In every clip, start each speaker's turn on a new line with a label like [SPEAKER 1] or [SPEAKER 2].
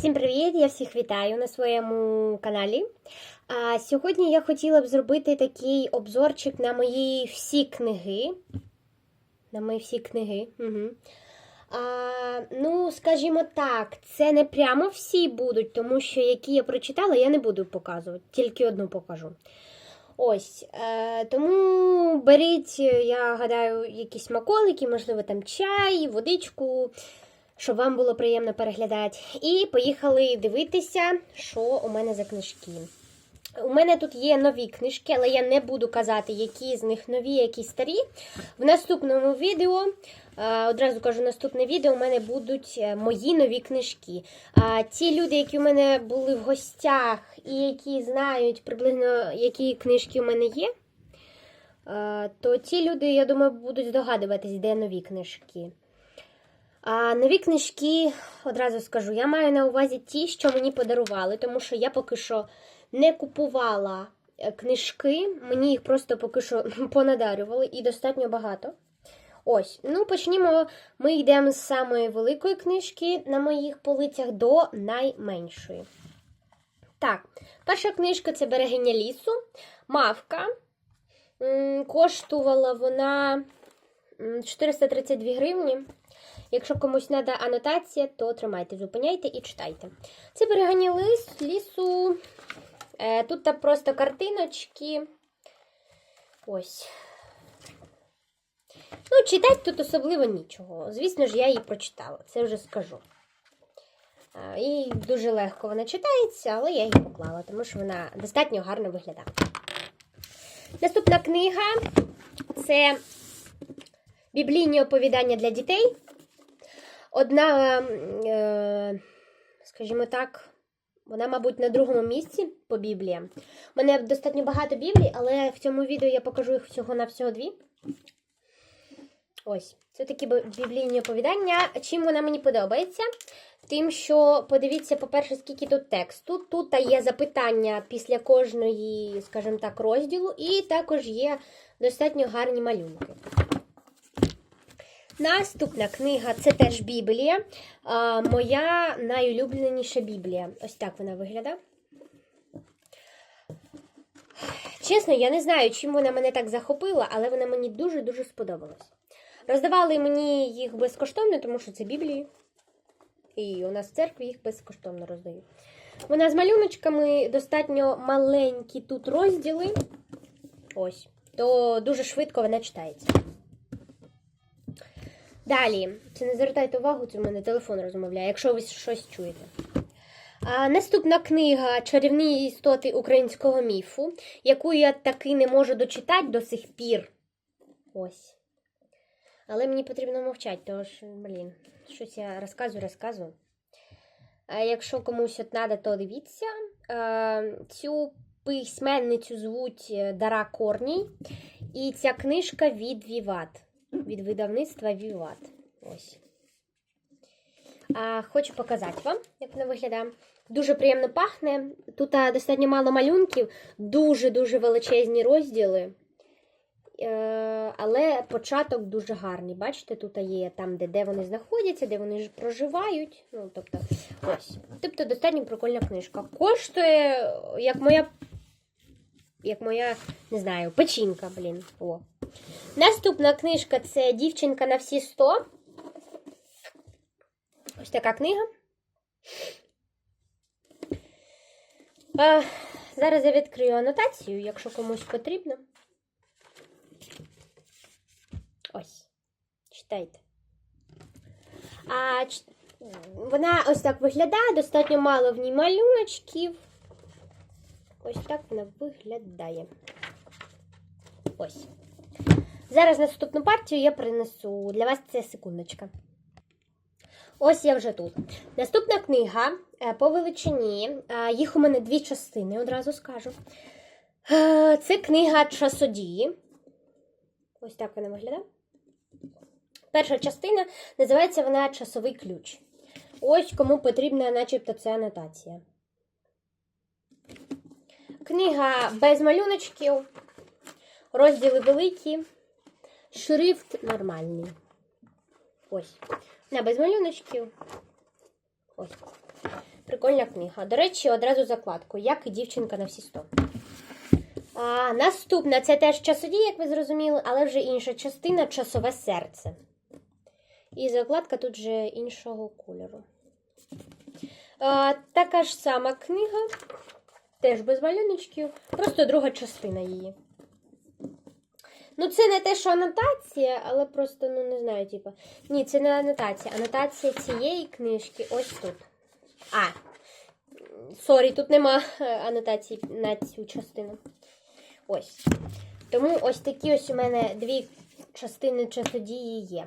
[SPEAKER 1] Всім привіт! Я всіх вітаю на своєму каналі. А, сьогодні я хотіла б зробити такий обзорчик на мої всі книги. На мої всі книги. Угу. А, ну, скажімо так, це не прямо всі будуть, тому що які я прочитала, я не буду показувати, тільки одну покажу. Ось, е, тому беріть, я гадаю, якісь смаколики, можливо, там чай, водичку, щоб вам було приємно переглядати. І поїхали дивитися, що у мене за книжки. У мене тут є нові книжки, але я не буду казати, які з них нові, які старі. В наступному відео, е, одразу кажу, наступне відео у мене будуть е, мої нові книжки. Ті люди, які у мене були в гостях і які знають приблизно, які книжки у мене є, е, то ті люди, я думаю, будуть здогадуватись, де нові книжки. А нові книжки, одразу скажу, я маю на увазі ті, що мені подарували, тому що я поки що не купувала е, книжки, мені їх просто поки що понадарювали і достатньо багато. Ось, ну почнімо. Ми йдемо з самої великої книжки на моїх полицях до найменшої. Так, перша книжка це Берегиня лісу. Мавка. Коштувала вона 432 гривні. Якщо комусь треба анотація, то тримайте, зупиняйте і читайте. Це берегання лис, лісу. Е, тут просто картиночки. Ось. Ну, читати тут особливо нічого. Звісно ж, я її прочитала, це вже скажу. Е, І дуже легко вона читається, але я її поклала, тому що вона достатньо гарно виглядає. Наступна книга це біблійні оповідання для дітей. Одна, е, скажімо так, вона, мабуть, на другому місці по Бібліям. У мене достатньо багато Біблій, але в цьому відео я покажу їх всього на всього дві. Ось, це такі біблійні оповідання. Чим вона мені подобається? Тим, що подивіться, по-перше, скільки тут тексту. Тут є запитання після кожної, скажімо так, розділу, і також є достатньо гарні малюнки. Наступна книга це теж Біблія. А, моя найулюбленіша Біблія. Ось так вона виглядає. Чесно, я не знаю, чим вона мене так захопила, але вона мені дуже-дуже сподобалась. Роздавали мені їх безкоштовно, тому що це Біблії. І у нас в церкві їх безкоштовно роздають. Вона з малюночками достатньо маленькі тут розділи. Ось. То дуже швидко вона читається. Далі, це не звертайте увагу, це в мене телефон розмовляє, якщо ви щось чуєте. А, наступна книга Чарівні істоти українського міфу, яку я таки не можу дочитати до сих пір. Ось. Але мені потрібно мовчати, тому блін, щось я розказую, розказую. А якщо комусь от треба, то дивіться. А, цю письменницю звуть е, Дара Корній. І ця книжка від Віват від видавництва Віват. Хочу показати вам, як вона виглядає. Дуже приємно пахне. Тут достатньо мало малюнків, дуже-дуже величезні розділи. Е, але початок дуже гарний. Бачите, тут є там, де, де вони знаходяться, де вони ж проживають. Ну, тобто, ось. Тобто, достатньо прикольна книжка. Коштує, як моя, як моя, не знаю, печінка, блін. О. Наступна книжка це Дівчинка на всі 100. Ось така книга. А, зараз я відкрию анотацію, якщо комусь потрібно. Ось. Читайте. А, ч- Вона ось так виглядає, достатньо мало в ній малюночків. Ось так вона виглядає. Ось. Зараз наступну партію я принесу. Для вас це секундочка. Ось я вже тут. Наступна книга е, по величині. Е, Їх у мене дві частини, одразу скажу. Е, Це книга часодії. Ось так вона виглядає. Перша частина називається вона Часовий ключ. Ось кому потрібна, начебто, це анотація. Книга без малюночків, розділи великі. Шрифт нормальний. Ось. На без малюночків. Ось. Прикольна книга. До речі, одразу закладку, як і дівчинка на всі сто. А, наступна це теж часодій, як ви зрозуміли, але вже інша частина часове серце. І закладка тут вже іншого кольору. А, така ж сама книга, теж без малюночків, просто друга частина її. Ну, це не те, що анотація, але просто, ну, не знаю, типу. Ні, це не анотація. Анотація цієї книжки ось тут. А, сорі, тут нема е, анотації на цю частину. Ось. Тому ось такі ось у мене дві частини часодії є.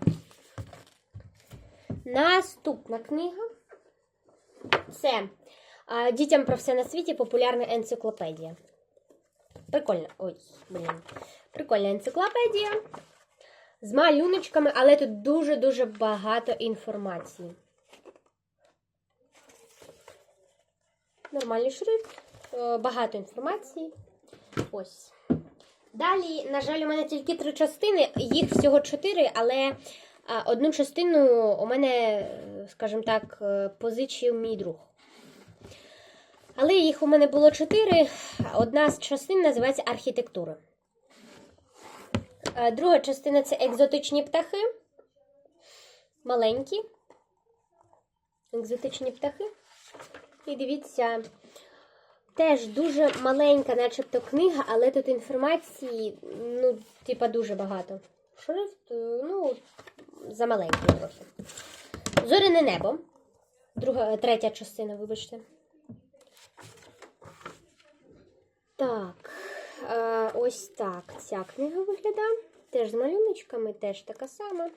[SPEAKER 1] Наступна книга це Дітям про все на світі популярна енциклопедія. Прикольна. Ой, блін. Прикольна енциклопедія. З малюночками, але тут дуже-дуже багато інформації. Нормальний шрифт, е, багато інформації. Ось. Далі, на жаль, у мене тільки три частини, їх всього чотири, але одну частину у мене, е, скажімо так, е, позичив мій друг. Але їх у мене було чотири. Одна з частин називається архітектура. Е, Друга частина це екзотичні птахи. Маленькі. Екзотичні птахи. І дивіться, теж дуже маленька, начебто, книга, але тут інформації, ну, типа, дуже багато. Шрифт, ну, замаленький трохи. Зоряне небо. Друга, третя частина, вибачте. Так, ось так ця книга виглядає. Теж з малюночками, теж така сама.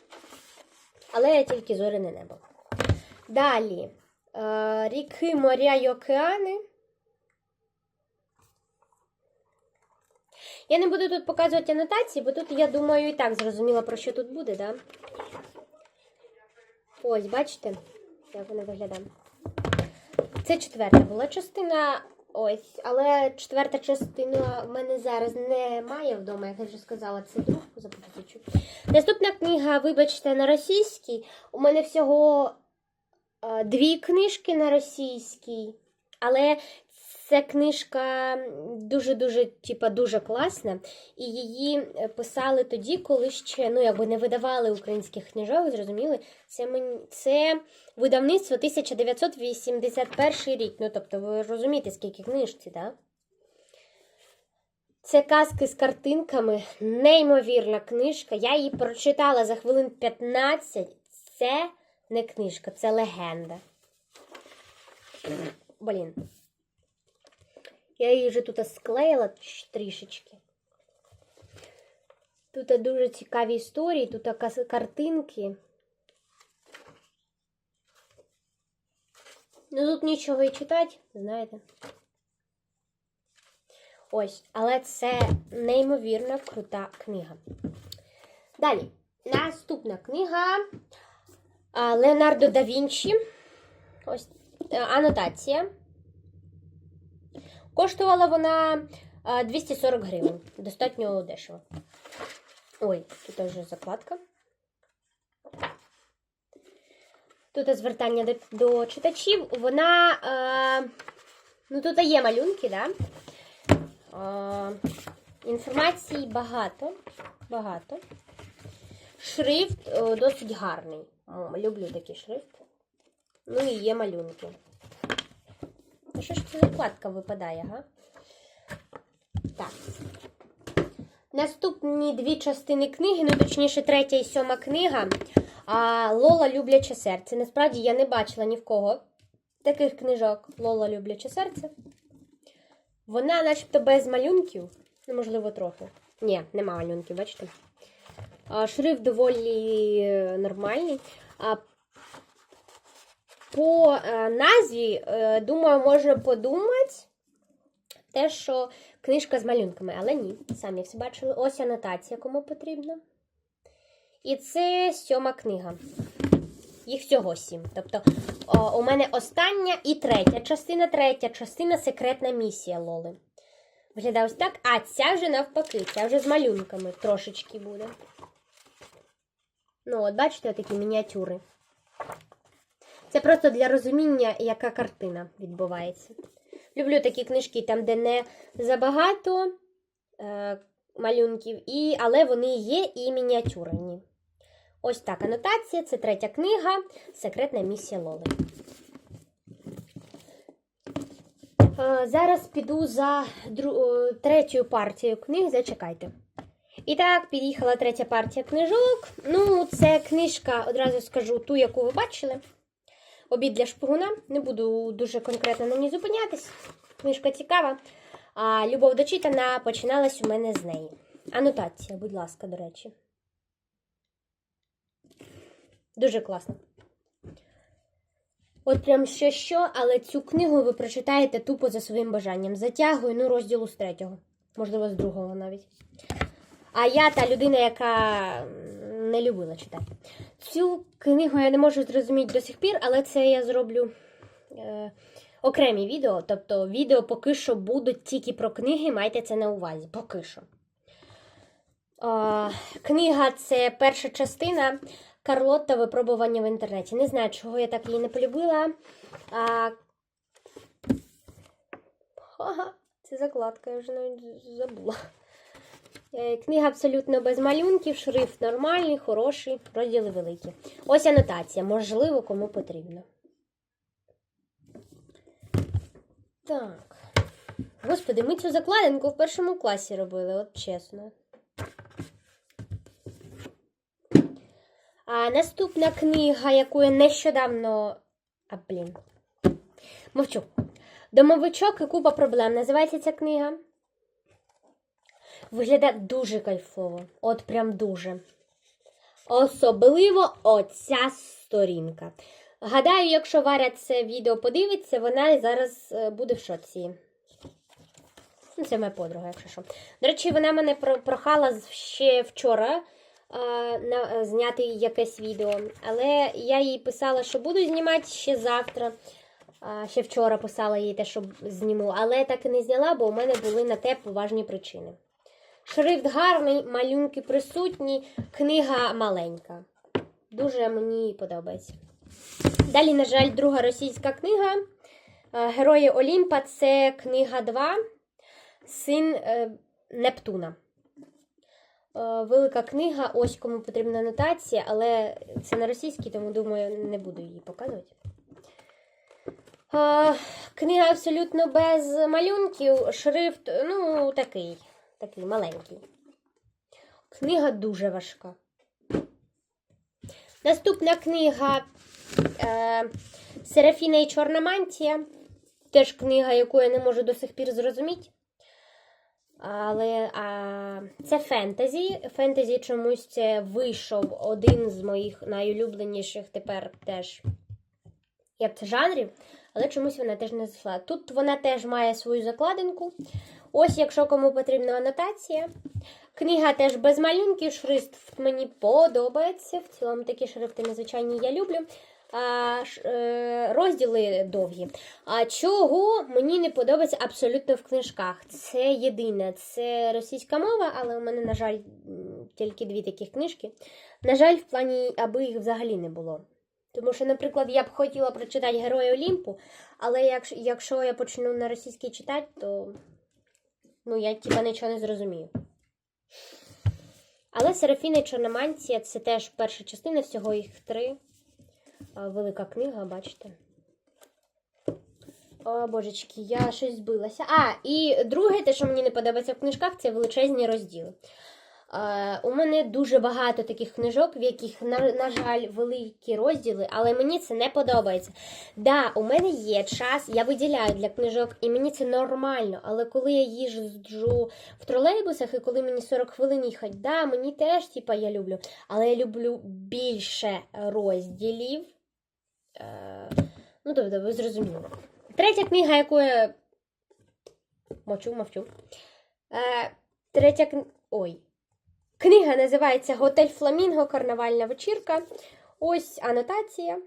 [SPEAKER 1] Але тільки зоряне небо. Далі. Е, ріки, моря й океани. Я не буду тут показувати анотації, бо тут, я думаю, і так зрозуміла, про що тут буде, да? Ось, бачите, як вона виглядає. Це четверта була частина. Ось, але четверта частина в мене зараз немає вдома, як я вже сказала, це трубку запозичу. Наступна книга, вибачте, на російській. У мене всього е, дві книжки на російській, але ця книжка дуже-дуже, типа, дуже класна. І її е, писали тоді, коли ще ну, якби не видавали українських книжок, зрозуміли? Це, мені, це видавництво 1981 рік. Ну, тобто, ви розумієте, скільки книжці, так? Да? Це казки з картинками, неймовірна книжка. Я її прочитала за хвилин 15. Це не книжка, це легенда. Блін. Я її вже тут склеїла трішечки. Тут дуже цікаві історії, тут картинки. Ну тут нічого і читати, знаєте. Ось, але це неймовірно крута книга. Далі, наступна книга Леонардо да Вінчі. Ось е, анотація. Коштувала вона 240 гривень. Достатньо дешево. Ой, тут вже закладка. Тут звертання до, до читачів. Вона. Е, ну, тут є малюнки, да? Е, інформації багато. Багато. Шрифт е, досить гарний. Люблю такий шрифт. Ну і є малюнки. Що ж це закладка випадає, га? Так. Наступні дві частини книги, ну точніше, третя і сьома книга. А Лола любляче серце. Насправді я не бачила ні в кого таких книжок Лола любляче серце. Вона начебто без малюнків. Ну, можливо, трохи. Ні, нема малюнків, бачите? Шрифт доволі е, нормальний. А, По е, назві, е, думаю, можна подумати те, що книжка з малюнками, але ні. Самі всі бачили. Ось анотація, кому потрібна. І це сьома книга. Їх всього сім. Тобто, о, у мене остання і третя частина, третя частина секретна місія Лоли. Виглядає ось так. А ця вже навпаки, ця вже з малюнками трошечки буде. Ну, от, бачите, такі мініатюри. Це просто для розуміння, яка картина відбувається. Люблю такі книжки, там, де не забагато е, малюнків, і, але вони є і мініатюрні. Ось так анотація. Це третя книга Секретна місія Лоли. Е, Зараз піду за дру... е, третьою партією книг. Зачекайте. І так, під'їхала третя партія книжок. Ну, це книжка, одразу скажу, ту, яку ви бачили. Обід для шпигуна. Не буду дуже конкретно на ній зупинятись. Книжка цікава. А любов дочитана починалась у мене з неї. Анотація, будь ласка, до речі. Дуже класно. От прям що що, але цю книгу ви прочитаєте тупо за своїм бажанням. Затягую, ну, розділу з третього, можливо, з другого навіть. А я та людина, яка не любила читати. Цю книгу я не можу зрозуміти до сих пір, але це я зроблю е, окремі відео. Тобто відео поки що будуть тільки про книги, майте це на увазі. Поки що. Е, книга це перша частина. Карлотта випробування в інтернеті. Не знаю, чого я так її не полюбила. А... Це закладка, я вже навіть забула. Е, Книга абсолютно без малюнків, шрифт нормальний, хороший, розділи великі. Ось анотація, можливо, кому потрібно. Так. Господи, ми цю закладинку в першому класі робили, от чесно. А наступна книга, яку я нещодавно. А, блін. Мовчу. Домовичок і купа проблем. Називається ця книга. Виглядає дуже кайфово. От прям дуже. Особливо оця сторінка. Гадаю, якщо Варя це відео подивиться, вона зараз е, буде в шоці. Ну, це моя подруга, якщо що. До речі, вона мене прохала ще вчора на, е, зняти якесь відео. Але я їй писала, що буду знімати ще завтра. А, ще вчора писала їй те, що зніму, але так і не зняла, бо у мене були на те поважні причини. Шрифт гарний, малюнки присутні, книга маленька. Дуже мені подобається. Далі, на жаль, друга російська книга. Е, Герої Олімпа це книга 2, Син е, Нептуна. Е, Велика книга, ось кому потрібна анотація, але це на російській, тому думаю, не буду її показувати. Книга абсолютно без малюнків, шрифт, ну, такий, такий маленький. Книга дуже важка. Наступна книга е, Серафіна і Чорна мантія. Теж книга, яку я не можу до сих пір зрозуміти. Але а, це фентезі. Фентезі чомусь це вийшов один з моїх найулюбленіших тепер теж як це жанрів, але чомусь вона теж не зайшла. Тут вона теж має свою закладинку. Ось, якщо кому потрібна анотація. Книга теж без малюнків, шрифт мені подобається. В цілому такі шрифти незвичайні я люблю. А, е, розділи довгі. А чого мені не подобається абсолютно в книжках? Це єдине, це російська мова, але у мене, на жаль, тільки дві таких книжки. На жаль, в плані, аби їх взагалі не було. Тому що, наприклад, я б хотіла прочитати Герої Олімпу, але якщо, якщо я почну на російській читати, то ну, я типа нічого не зрозумію. Але Серафіна і Чорноманція це теж перша частина, всього їх три. Велика книга, бачите. О, божечки, я щось збилася. А, і друге, те, що мені не подобається в книжках, це величезні розділи. Е, у мене дуже багато таких книжок, в яких, на, на жаль, великі розділи, але мені це не подобається. Да, у мене є час, я виділяю для книжок, і мені це нормально. Але коли я їжджу в тролейбусах, і коли мені 40 хвилин їхати, да, мені теж, типа, я люблю. Але я люблю більше розділів. Е, ну, тобто, ви зрозуміли. Третя книга, яку я. Мовчу, мовчу. Е, третя книга. Ой. Книга називається Готель Фламінго Карнавальна вечірка. Ось анотація.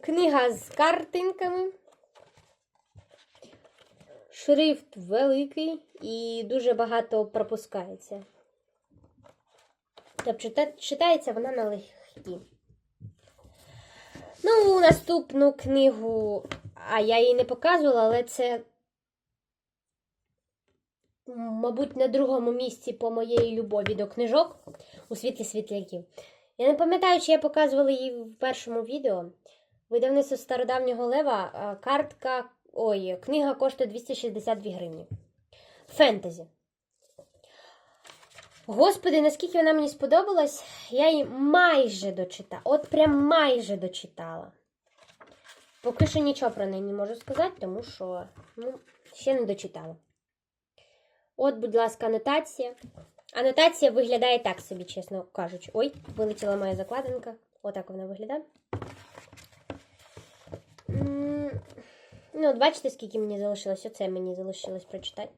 [SPEAKER 1] Книга з картинками. Шрифт великий і дуже багато пропускається. Тобто читається вона на легкі. Ну, наступну книгу, а я її не показувала, але це, мабуть, на другому місці по моєї любові до книжок у світлі світляків. Я не пам'ятаю, чи я показувала її в першому відео. Видавництво стародавнього лева картка. Ой, книга коштує 262 гривні. Фентезі. Господи, наскільки вона мені сподобалась, я її майже дочитала. От прям майже дочитала. Поки що нічого про неї не можу сказати, тому що ну, ще не дочитала. От, будь ласка, анотація. Анотація виглядає так собі, чесно кажучи. Ой, вилетіла моя закладинка. Отак вона виглядає. Ну, от бачите, скільки мені залишилось? Оце мені залишилось прочитати.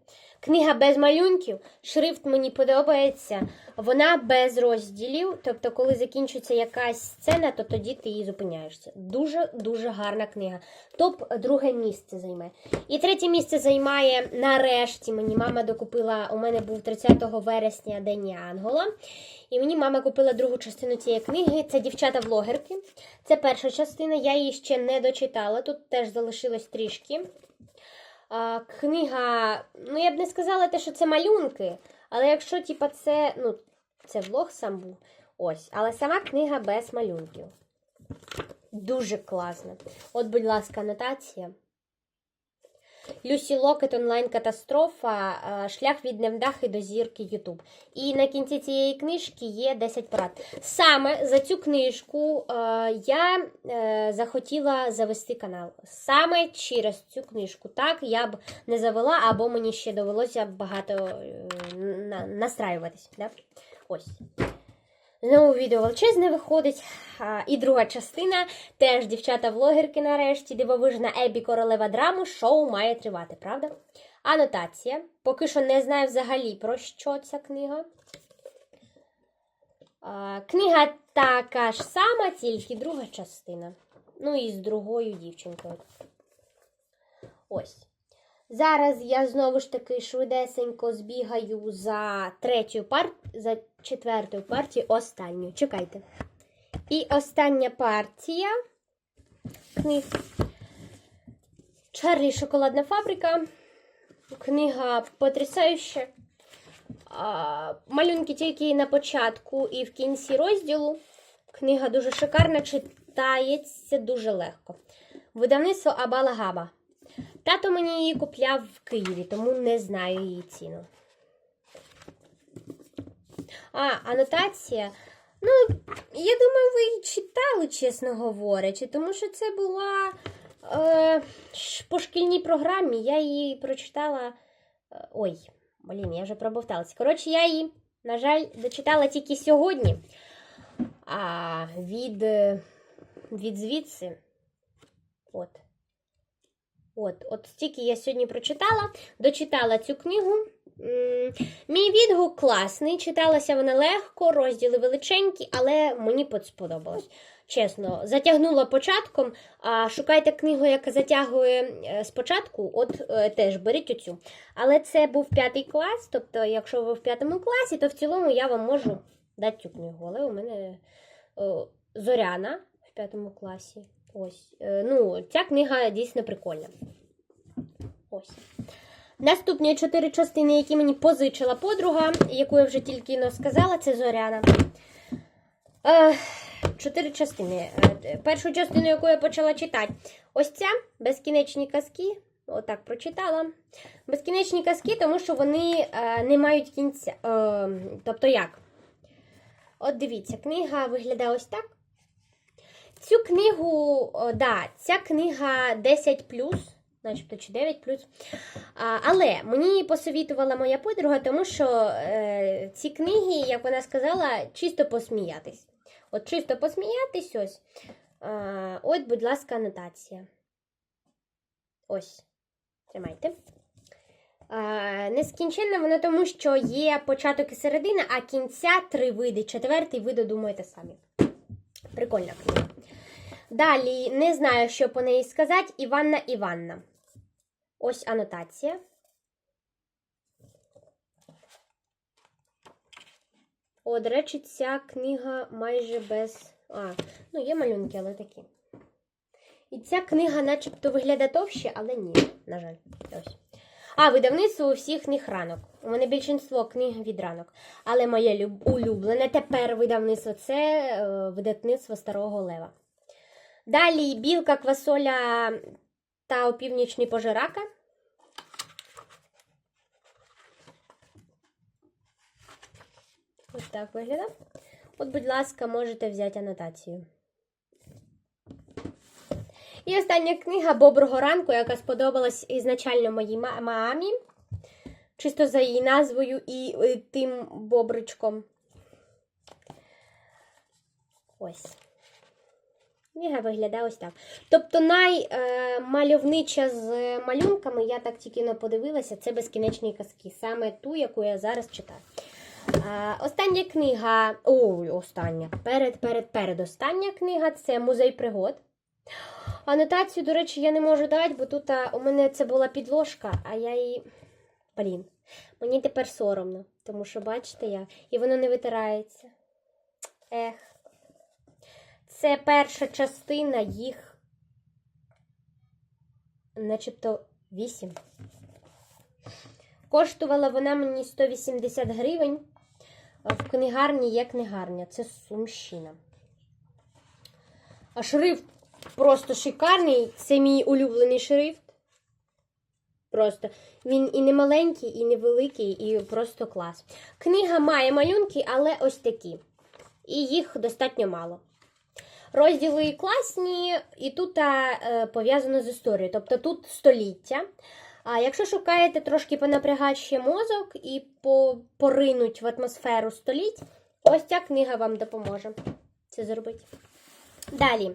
[SPEAKER 1] Книга без малюнків, шрифт мені подобається. Вона без розділів. Тобто, коли закінчується якась сцена, то тоді ти її зупиняєшся. Дуже-дуже гарна книга. Топ друге місце займе. І третє місце займає нарешті. Мені мама докупила. У мене був 30 вересня День Янгола. І мені мама купила другу частину цієї книги. Це дівчата-влогерки. Це перша частина. Я її ще не дочитала. Тут теж залишилось трішки. Книга, ну я б не сказала те, що це малюнки, але якщо типа, це, ну, це влог сам був. Ось, але сама книга без малюнків. Дуже класна. От, будь ласка, анотація. Люсі Локет онлайн-катастрофа. е, Шлях від невдахи до зірки Ютуб. І на кінці цієї книжки є 10 порад. Саме за цю книжку е, я е, захотіла завести канал. Саме через цю книжку. Так, я б не завела, або мені ще довелося багато на, настраюватись. Да? Ось. Знову відео величезне виходить. А, і друга частина. Теж дівчата-влогерки нарешті. Дивовижна Ебі королева драми. Шоу має тривати, правда? Анотація. Поки що не знаю взагалі про що ця книга. А, книга така ж сама, тільки друга частина. Ну і з другою дівчинкою. Ось. Зараз я знову ж таки швидесенько збігаю за третю пар... за четвертою партією, останню. Чекайте. І остання партія книг. Чарлі Шоколадна фабрика. Книга потрясаюча. Малюнки тільки на початку і в кінці розділу. Книга дуже шикарна, читається дуже легко. Видавництво Абала Габа. Тато мені її купляв в Києві, тому не знаю її ціну. А, анотація. Ну, я думаю, ви її читали, чесно говорячи, тому що це була е, по шкільній програмі. Я її прочитала. е, Ой, блін, я вже пробовталася. Коротше, я її, на жаль, дочитала тільки сьогодні. А від, е, від звідси. От. От, от стільки я сьогодні прочитала, дочитала цю книгу. Мій відгук класний, читалася вона легко, розділи величенькі, але мені сподобалось. Чесно, затягнула початком. А шукайте книгу, яка затягує е, спочатку, от е, теж беріть оцю. Але це був п'ятий клас, тобто, якщо ви в п'ятому класі, то в цілому я вам можу дати цю книгу. Але у мене о, Зоряна в п'ятому класі. Ось. Е, Ну, ця книга дійсно прикольна. Ось. Наступні чотири частини, які мені позичила подруга, яку я вже тільки сказала, це Зоряна. Е, чотири частини. Е, Першу частину, яку я почала читати, ось ця безкінечні казки. Отак прочитала. Безкінечні казки, тому що вони не мають кінця. Тобто як? От дивіться, книга виглядає ось так. Цю книгу, да, ця книга 10 начебто чи 9 А, але мені посовітувала моя подруга, тому що е, ці книги, як вона сказала, чисто посміятись. От чисто посміятись ось. От, будь ласка, анотація. Ось. Тримайте. Нескінченна вона тому, що є початок і середина, а кінця три види. Четвертий ви додумаєте самі. Прикольна книга. Далі не знаю, що по неї сказати. Іванна Іванна. Ось анотація. О, до речі, ця книга майже без. А, ну є малюнки, але такі. І ця книга начебто виглядає товще, але ні, на жаль. Ось. А, видавництво у всіх них ранок. У мене більшинство книг від ранок. Але моє улюблене тепер видавництво це е, видавництво Старого Лева. Далі білка, квасоля та опівнічний пожирака. Ось так виглядає. От, будь ласка, можете взяти анотацію. І остання книга Боброго ранку, яка сподобалась ізначально моїй ма- мамі. Чисто за її назвою і тим бобричком. Ось. Книга виглядає ось так. Тобто наймальовнича з малюнками, я так тільки не подивилася, це безкінечні казки. Саме ту, яку я зараз читаю. А, остання книга. Ой, остання. Перед, перед, перед остання книга це музей пригод. Анотацію, до речі, я не можу дати, бо тут а, у мене це була підложка, а я її. Блін, мені тепер соромно, тому що, бачите, я. І воно не витирається. Ех. Це перша частина їх. Начебто 8. Коштувала вона мені 180 гривень. В книгарні є книгарня. Це Сумщина. А шрифт просто шикарний. Це мій улюблений шрифт. Просто він і не маленький, і не великий, і просто клас. Книга має малюнки, але ось такі. І їх достатньо мало. Розділи класні, і тут е, пов'язано з історією. Тобто тут століття. А якщо шукаєте трошки понапрягати мозок і по, поринуть в атмосферу століть, ось ця книга вам допоможе це зробити. Далі.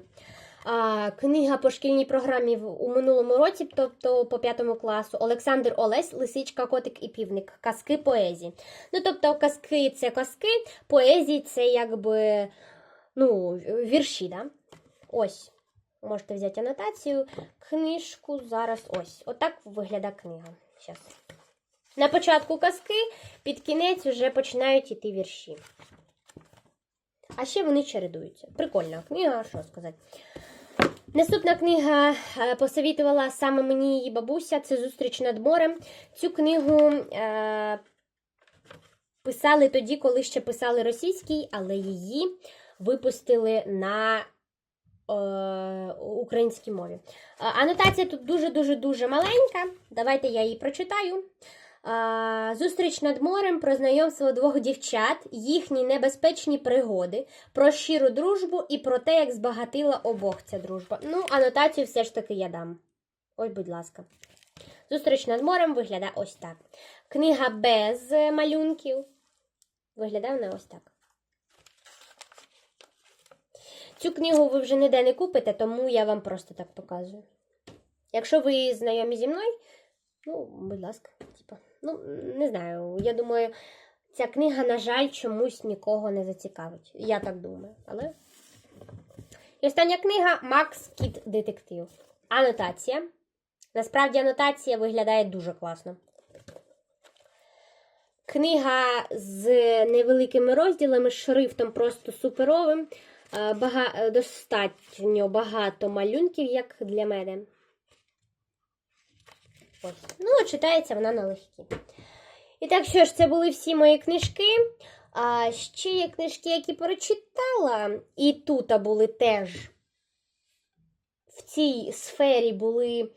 [SPEAKER 1] А, книга по шкільній програмі у минулому році, тобто по п'ятому класу, Олександр Олесь, Лисичка, Котик і Півник. Казки поезії. Ну, тобто, казки це казки, поезії це якби ну, вірші, да? Ось. Можете взяти анотацію, книжку зараз ось. Отак виглядає книга. Щас. На початку казки, під кінець вже починають іти вірші. А ще вони чередуються. Прикольна книга, що сказати. Наступна книга е, посовітувала саме мені її бабуся. Це Зустріч над морем. Цю книгу е, писали тоді, коли ще писали російський, але її випустили на е, українській мові. Е, Анотація тут дуже-дуже дуже маленька. Давайте я її прочитаю. Е, Зустріч над морем про знайомство двох дівчат, їхні небезпечні пригоди, про щиру дружбу і про те, як збагатила обох ця дружба. Ну, анотацію все ж таки я дам. Ось, будь ласка. Зустріч над морем виглядає ось так. Книга без малюнків. Виглядає вона ось так. Цю книгу ви вже ніде не купите, тому я вам просто так показую. Якщо ви знайомі зі мною, ну, будь ласка, типа, ну, не знаю, я думаю, ця книга, на жаль, чомусь нікого не зацікавить. Я так думаю, але. І остання книга Макс Кіт Детектив. Анотація. Насправді анотація виглядає дуже класно. Книга з невеликими розділами, шрифтом просто суперовим. Е, Бага... е, Достатньо багато малюнків, як для мене. Ось. Ну, читається вона налегкі. І так, що ж, це були всі мої книжки. А ще є книжки, які прочитала. І тут були теж в цій сфері були.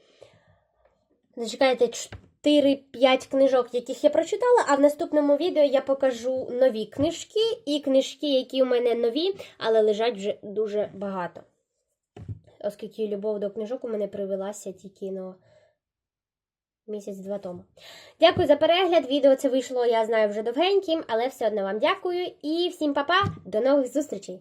[SPEAKER 1] Зачекайте, 4-5 книжок, яких я прочитала, а в наступному відео я покажу нові книжки і книжки, які у мене нові, але лежать вже дуже багато. Оскільки любов до книжок у мене привелася тільки на місяць-два тому. Дякую за перегляд. Відео це вийшло, я знаю, вже довгеньким, але все одно вам дякую. І всім па-па, до нових зустрічей!